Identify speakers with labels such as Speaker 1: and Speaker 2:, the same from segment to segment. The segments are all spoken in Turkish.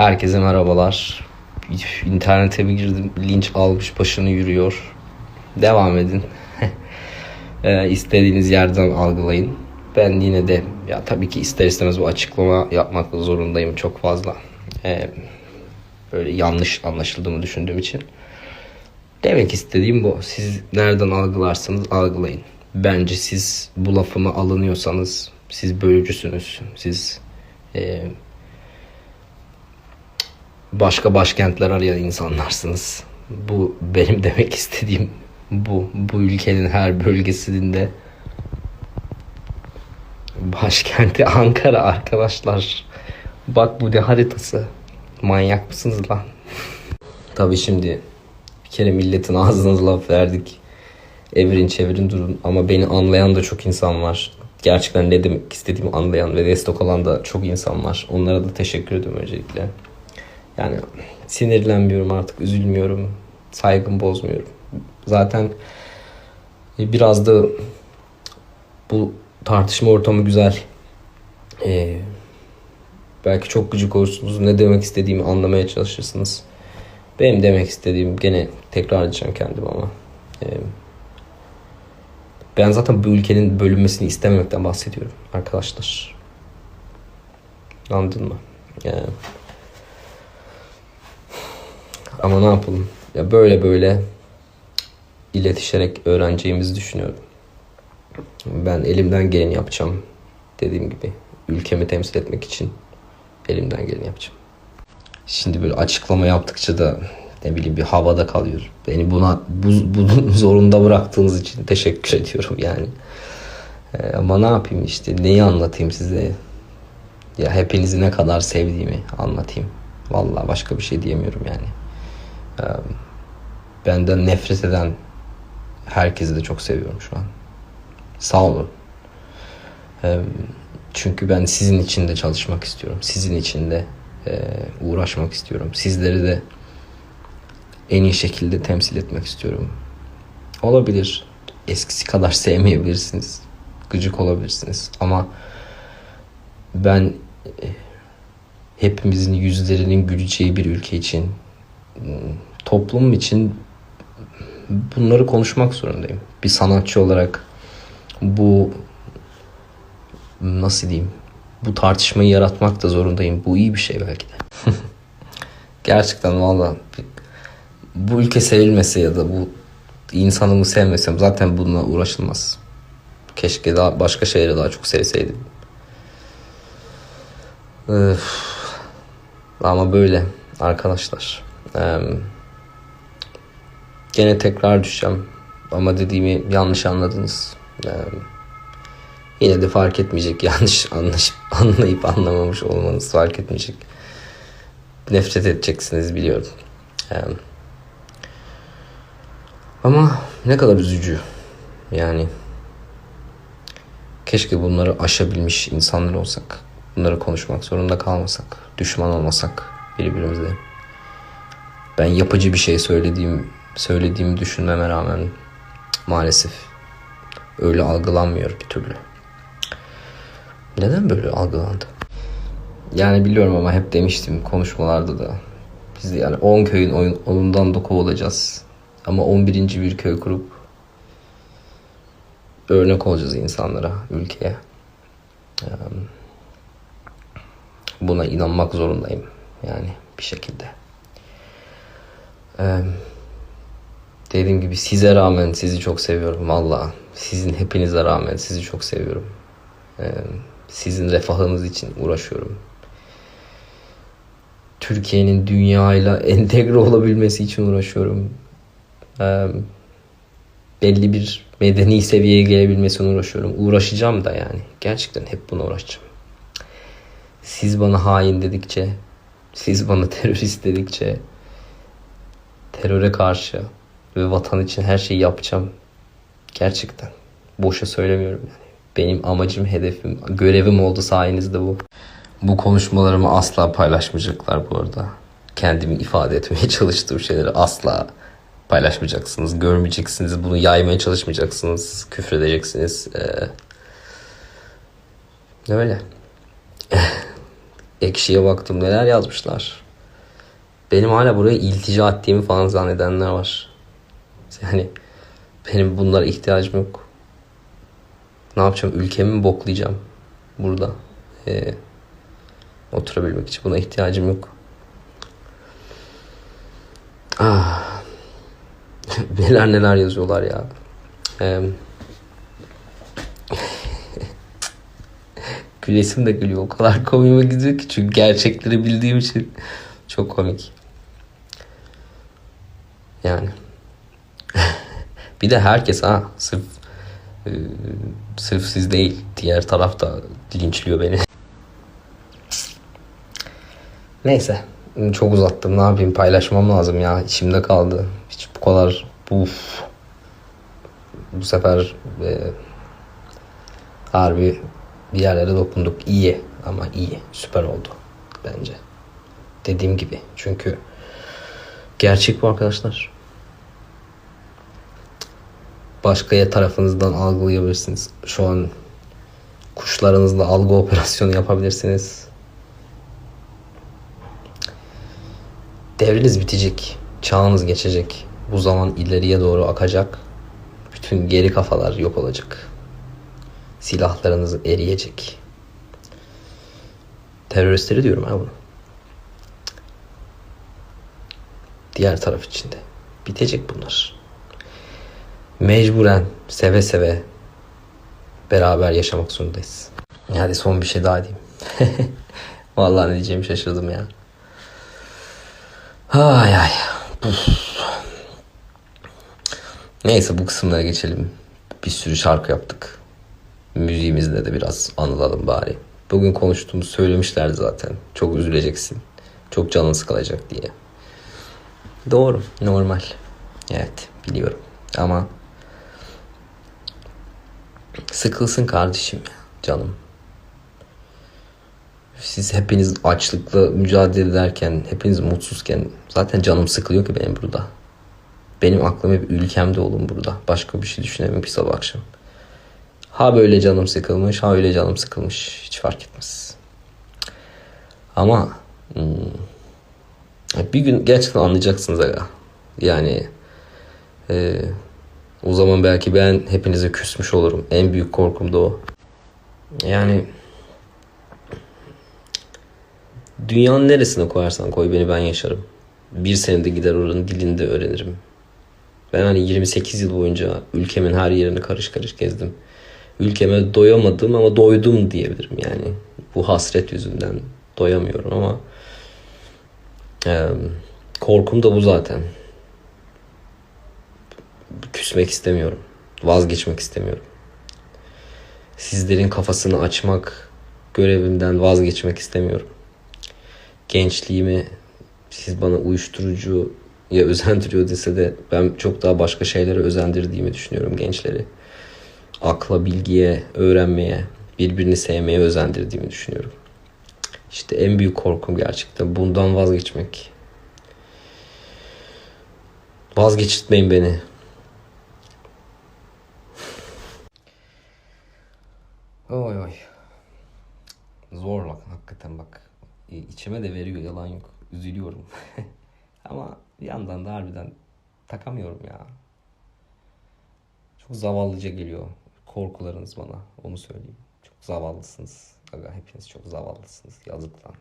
Speaker 1: Herkese merhabalar. İnternete bir girdim. Linç almış başını yürüyor. Devam edin. e, istediğiniz yerden algılayın. Ben yine de ya tabii ki ister istemez bu açıklama yapmak zorundayım çok fazla. E, böyle yanlış anlaşıldığımı düşündüğüm için. Demek istediğim bu. Siz nereden algılarsanız algılayın. Bence siz bu lafıma alınıyorsanız siz bölücüsünüz. Siz e, başka başkentler arayan insanlarsınız. Bu benim demek istediğim bu. Bu ülkenin her bölgesinde başkenti Ankara arkadaşlar. Bak bu ne haritası. Manyak mısınız lan? Tabii şimdi bir kere milletin ağzına laf verdik. Evirin çevirin durun ama beni anlayan da çok insan var. Gerçekten ne demek istediğimi anlayan ve destek olan da çok insan var. Onlara da teşekkür ediyorum öncelikle. Yani sinirlenmiyorum artık, üzülmüyorum, saygımı bozmuyorum. Zaten biraz da bu tartışma ortamı güzel. Ee, belki çok gıcık olursunuz. Ne demek istediğimi anlamaya çalışırsınız. Benim demek istediğim gene tekrar edeceğim kendim ama. Ee, ben zaten bu ülkenin bölünmesini istememekten bahsediyorum arkadaşlar. Anladın mı? Yani ama ne yapalım? Ya böyle böyle iletişerek öğreneceğimizi düşünüyorum. Ben elimden geleni yapacağım. Dediğim gibi ülkemi temsil etmek için elimden geleni yapacağım. Şimdi böyle açıklama yaptıkça da ne bileyim bir havada kalıyor. Beni buna bu, bunu zorunda bıraktığınız için teşekkür ediyorum yani. Ee, ama ne yapayım işte neyi anlatayım size? Ya hepinizi ne kadar sevdiğimi anlatayım. Vallahi başka bir şey diyemiyorum yani. Benden nefret eden herkesi de çok seviyorum şu an. Sağ olun. Çünkü ben sizin için de çalışmak istiyorum. Sizin için de e, uğraşmak istiyorum. Sizleri de en iyi şekilde temsil etmek istiyorum. Olabilir. Eskisi kadar sevmeyebilirsiniz. Gıcık olabilirsiniz. Ama ben e, hepimizin yüzlerinin güleceği bir ülke için toplum için bunları konuşmak zorundayım. Bir sanatçı olarak bu nasıl diyeyim bu tartışmayı yaratmak da zorundayım. Bu iyi bir şey belki de. Gerçekten valla bu ülke sevilmese ya da bu insanımı sevmesem zaten bununla uğraşılmaz. Keşke daha başka şeyleri daha çok sevseydim. Öf. Ama böyle arkadaşlar. Ee, gene tekrar düşeceğim. Ama dediğimi yanlış anladınız. Yine de fark etmeyecek. Yanlış anlayıp, anlayıp anlamamış olmanız fark etmeyecek. Nefret edeceksiniz biliyorum. Ama ne kadar üzücü. Yani keşke bunları aşabilmiş insanlar olsak. Bunları konuşmak zorunda kalmasak. Düşman olmasak birbirimize. Ben yapıcı bir şey söylediğim söylediğimi düşünmeme rağmen maalesef öyle algılanmıyor bir türlü. Neden böyle algılandı? Yani biliyorum ama hep demiştim konuşmalarda da. Biz yani 10 köyün oyun, onundan da kovulacağız. Ama 11. bir köy kurup örnek olacağız insanlara, ülkeye. Buna inanmak zorundayım. Yani bir şekilde. Dediğim gibi size rağmen sizi çok seviyorum valla. Sizin hepinize rağmen sizi çok seviyorum. Ee, sizin refahınız için uğraşıyorum. Türkiye'nin dünyayla entegre olabilmesi için uğraşıyorum. Ee, belli bir medeni seviyeye gelebilmesine uğraşıyorum. Uğraşacağım da yani. Gerçekten hep buna uğraşacağım. Siz bana hain dedikçe, siz bana terörist dedikçe teröre karşı ve vatan için her şeyi yapacağım. Gerçekten. Boşa söylemiyorum yani. Benim amacım, hedefim, görevim oldu sayenizde bu. Bu konuşmalarımı asla paylaşmayacaklar bu arada. Kendimin ifade etmeye çalıştığım şeyleri asla paylaşmayacaksınız, görmeyeceksiniz, bunu yaymaya çalışmayacaksınız, küfredeceksiniz. Ee, öyle. Ekşi'ye baktım neler yazmışlar. benim hala buraya iltica ettiğimi falan zannedenler var. Yani benim bunlara ihtiyacım yok. Ne yapacağım? Ülkemi mi boklayacağım burada? Ee, oturabilmek için buna ihtiyacım yok. Ah. neler neler yazıyorlar ya. Ee, gülesim de gülüyor. O kadar komiğime gidiyor ki çünkü gerçekleri bildiğim için çok komik. Yani. Bir de herkes ha sırf e, sırf siz değil diğer taraf da linçliyor beni. Neyse. Çok uzattım. Ne yapayım? Paylaşmam lazım ya. İçimde kaldı. Hiç bu kadar uf. Bu sefer e, harbi bir yerlere dokunduk. İyi ama iyi. Süper oldu bence. Dediğim gibi. Çünkü gerçek bu arkadaşlar. Başka tarafınızdan algılayabilirsiniz. Şu an kuşlarınızla algı operasyonu yapabilirsiniz. Devriniz bitecek. Çağınız geçecek. Bu zaman ileriye doğru akacak. Bütün geri kafalar yok olacak. Silahlarınız eriyecek. Teröristleri diyorum ha bunu. Diğer taraf içinde. Bitecek bunlar. Mecburen seve seve beraber yaşamak zorundayız. Hadi son bir şey daha diyeyim. Vallahi ne diyeceğimi şaşırdım ya. Ay ay. Uf. Neyse bu kısımlara geçelim. Bir sürü şarkı yaptık. Müziğimizle de biraz anılalım bari. Bugün konuştuğumuz söylemişlerdi zaten. Çok üzüleceksin. Çok canın sıkılacak diye. Doğru. Normal. Evet. Biliyorum. Ama sıkılsın kardeşim ya. Canım. Siz hepiniz açlıkla mücadele ederken, hepiniz mutsuzken zaten canım sıkılıyor ki benim burada. Benim aklım hep ülkemde olun burada. Başka bir şey düşünemiyorum ki sabah akşam. Ha böyle canım sıkılmış, ha öyle canım sıkılmış. Hiç fark etmez. Ama hmm, bir gün gerçekten anlayacaksınız aga. Yani e, o zaman belki ben hepinize küsmüş olurum. En büyük korkum da o. Yani dünyanın neresine koyarsan koy beni ben yaşarım. Bir senede gider oranın dilini de öğrenirim. Ben hani 28 yıl boyunca ülkemin her yerini karış karış gezdim. Ülkeme doyamadım ama doydum diyebilirim yani. Bu hasret yüzünden doyamıyorum ama e, korkum da bu zaten. Küsmek istemiyorum. Vazgeçmek istemiyorum. Sizlerin kafasını açmak görevimden vazgeçmek istemiyorum. Gençliğimi siz bana uyuşturucu ya özendiriyor dese de ben çok daha başka şeylere özendirdiğimi düşünüyorum gençleri. Akla, bilgiye, öğrenmeye, birbirini sevmeye özendirdiğimi düşünüyorum. İşte en büyük korkum gerçekten bundan vazgeçmek. Vazgeçirtmeyin beni. Oy oy. Zor bak hakikaten bak. İçime de veriyor yalan yok. Üzülüyorum. Ama bir yandan da harbiden takamıyorum ya. Çok zavallıca geliyor korkularınız bana. Onu söyleyeyim. Çok zavallısınız. Aga hepiniz çok zavallısınız. Yazık lan.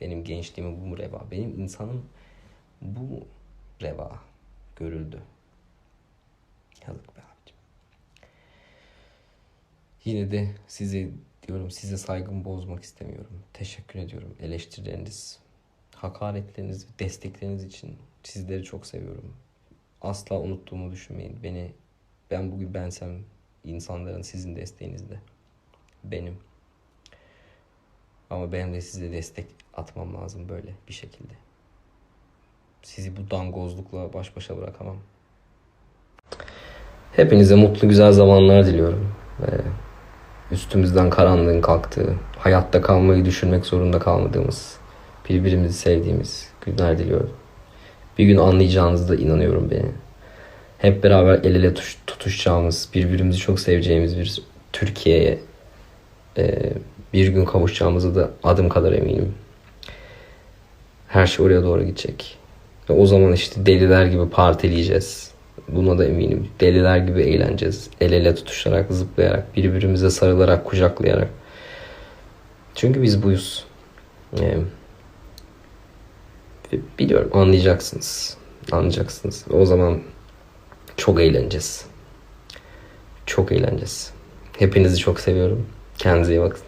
Speaker 1: Benim gençliğime bu reva. Benim insanım bu reva görüldü. Yazık be abicim. Yine de size diyorum size saygımı bozmak istemiyorum. Teşekkür ediyorum. Eleştirileriniz, hakaretleriniz, destekleriniz için sizleri çok seviyorum. Asla unuttuğumu düşünmeyin. Beni ben bugün bensem insanların sizin desteğinizde. Benim. Ama benim de size destek atmam lazım böyle bir şekilde. Sizi bu dangozlukla baş başa bırakamam. Hepinize mutlu güzel zamanlar diliyorum. Ve üstümüzden karanlığın kalktığı, hayatta kalmayı düşünmek zorunda kalmadığımız, birbirimizi sevdiğimiz günler diliyorum. Bir gün anlayacağınızda inanıyorum beni. Hep beraber el ele tuş, tutuşacağımız, birbirimizi çok seveceğimiz bir Türkiye'ye e, bir gün kavuşacağımızı da adım kadar eminim. Her şey oraya doğru gidecek. Ve o zaman işte deliler gibi partileyeceğiz. Buna da eminim. Deliler gibi eğleneceğiz. El ele tutuşarak, zıplayarak, birbirimize sarılarak, kucaklayarak. Çünkü biz buyuz. Ee, ve biliyorum anlayacaksınız. Anlayacaksınız. O zaman çok eğleneceğiz. Çok eğleneceğiz. Hepinizi çok seviyorum. Kendinize iyi bakın.